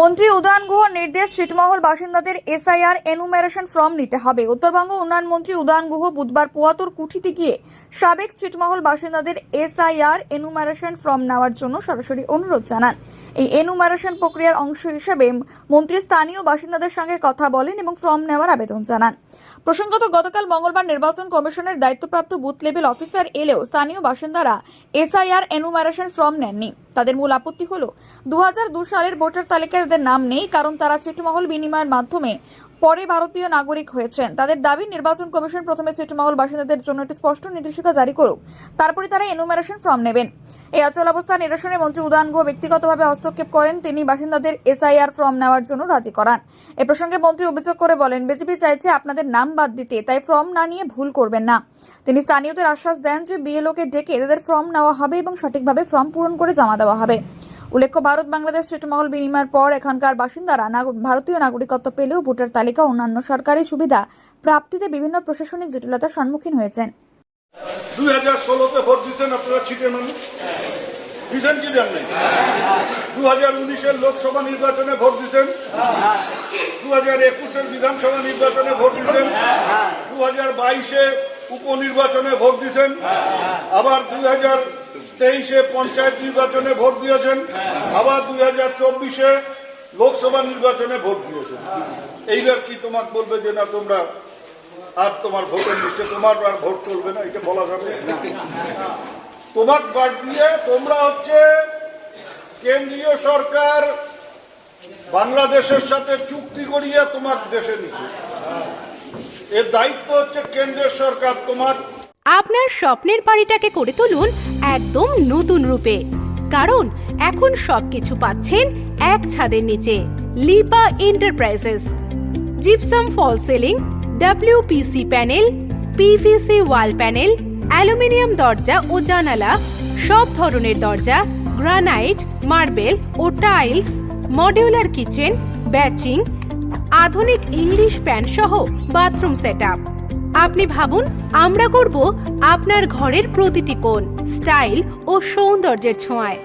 মন্ত্রী উদয়ন গুহর নির্দেশ ছিটমহল বাসিন্দাদের এসআইআর এনুমেরেশন ফর্ম নিতে হবে। উত্তরবঙ্গ উন্নয়ন মন্ত্রী উদয়ন গুহ বুধবার পুয়াতর কুঠিতে গিয়ে সাবেক ছিটমহল বাসিন্দাদের এসআইআর এনুমেরেশন ফর্ম নেওয়ার জন্য সরাসরি অনুরোধ জানান। এই এনুমেরেশন প্রক্রিয়ার অংশ হিসেবে মন্ত্রী স্থানীয় বাসিন্দাদের সঙ্গে কথা বলেন এবং ফর্ম নেওয়ার আবেদন জানান। প্রসঙ্গত, গতকাল মঙ্গলবার নির্বাচন কমিশনের দায়িত্বপ্রাপ্ত বুথ লেভেল অফিসার এলেও স্থানীয় বাসিন্দারা এসআইআর এনুমারেশন ফর্ম নেননি। তাদের মূল আপত্তি হলো দু সালের ভোটার তালিকায় নাম নেই, কারণ তারা ছিটমহল বিনিময়ের মাধ্যমে পরে ভারতীয় নাগরিক হয়েছেন। তাদের দাবি, নির্বাচন কমিশন প্রথমে ছিটমহল বাসিন্দাদের জন্য একটি স্পষ্ট নির্দেশিকা জারি করুক। তারপরে তারা এনুমারেশন ফর্ম নেবেন। এই অচল অবস্থা নিরসনে মন্ত্রী উদয়ন গুহ ব্যক্তিগতভাবে হস্তক্ষেপ করেন। তিনি বাসিন্দাদের এসআইআর ফর্ম নেওয়ার জন্য রাজি করান। এ প্রসঙ্গে মন্ত্রী অভিযোগ করে বলেন, বিজেপি চাইছে আপনাদের নাম বাদ দিতে, তাই ফর্ম না নিয়ে ভুল করবেন না। তিনি স্থানীয়দের আশ্বাস দেন যে, বিএলওকে ডেকে তাদের ফর্ম নেওয়া হবে এবং সঠিকভাবে ফর্ম পূরণ করে জমা দেওয়া হবে। উল্লেখ্য, ভারত বাংলাদেশ ছিটমহল বিনিময়ের পর এখানকার বাসিন্দারা ভারতীয় নাগরিকত্ব পেলেও ভোটার তালিকা অন্যান্য সরকারি সুবিধা প্রাপ্তিতে বিভিন্ন প্রশাসনিক জটিলতার সম্মুখীন হয়েছেন। দুই হাজার ষোলোতে ভোট দিচ্ছেন দিচ্ছেন কি দেন নাই দু হাজার উনিশের লোকসভা নির্বাচনে ভোট দিচ্ছেন দু হাজার একুশের বিধানসভা নির্বাচনে ভোট দিচ্ছেন দু হাজার বাইশে উপনির্বাচনে ভোট দিচ্ছেন আবার দুই হাজার তেইশে পঞ্চায়েত নির্বাচনে ভোট দিয়েছেন, আবার দুই হাজার চব্বিশে লোকসভা নির্বাচনে ভোট দিয়েছেন। এইবার কি তোমাকে বলবে যে, না, তোমরা আর তোমার ভোটের লিস্টে তোমার আর ভোট চলবে না? এটা বলা যাবে তোমার বাদ দিয়ে তোমরা হচ্ছে কেন্দ্রীয় সরকার বাংলাদেশের সাথে চুক্তি করিয়ে তোমার দেশে নিচ্ছে এর দায়িত্ব হচ্ছে কেন্দ্রের সরকার তোমার আপনার স্বপ্নের বাড়িটাকে করে তুলুন একদম নতুন রূপে। কারণ এখন সবকিছু পাচ্ছেন এক ছাদের নিচে Lipa enterprises gypsum fall ceiling WPC panel PVC wall panel aluminium দরজা ও জানালা সব ধরনের দরজা গ্রানাইট মার্বেল ও টাইলস মডিউলার কিচেন ব্যাচিং আধুনিক ইংলিশ প্যান সহ বাথরুম সেটআপ আপনি ভাবুন, আমরা করব আপনার ঘরের প্রতিটি কোণ, স্টাইল ও সৌন্দর্যের ছোঁয়ায়।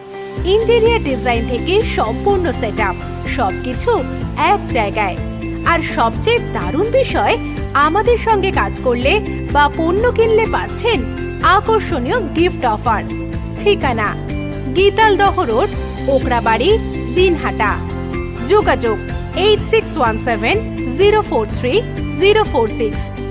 ইন্টেরিয়ার ডিজাইন থেকে সম্পূর্ণ সেট আপ সবকিছু এক জায়গায়। আর সবচেয়ে দারুণ বিষয়, আমাদের সঙ্গে কাজ করলে বা পণ্য কিনলে পাচ্ছেন আকর্ষণীয় গিফট অফার। ঠিকানা, গীতালদহ রোড ওকরাবাড়ি দিনহাটা। যোগাযোগ, eight six one seven zero four three zero four six.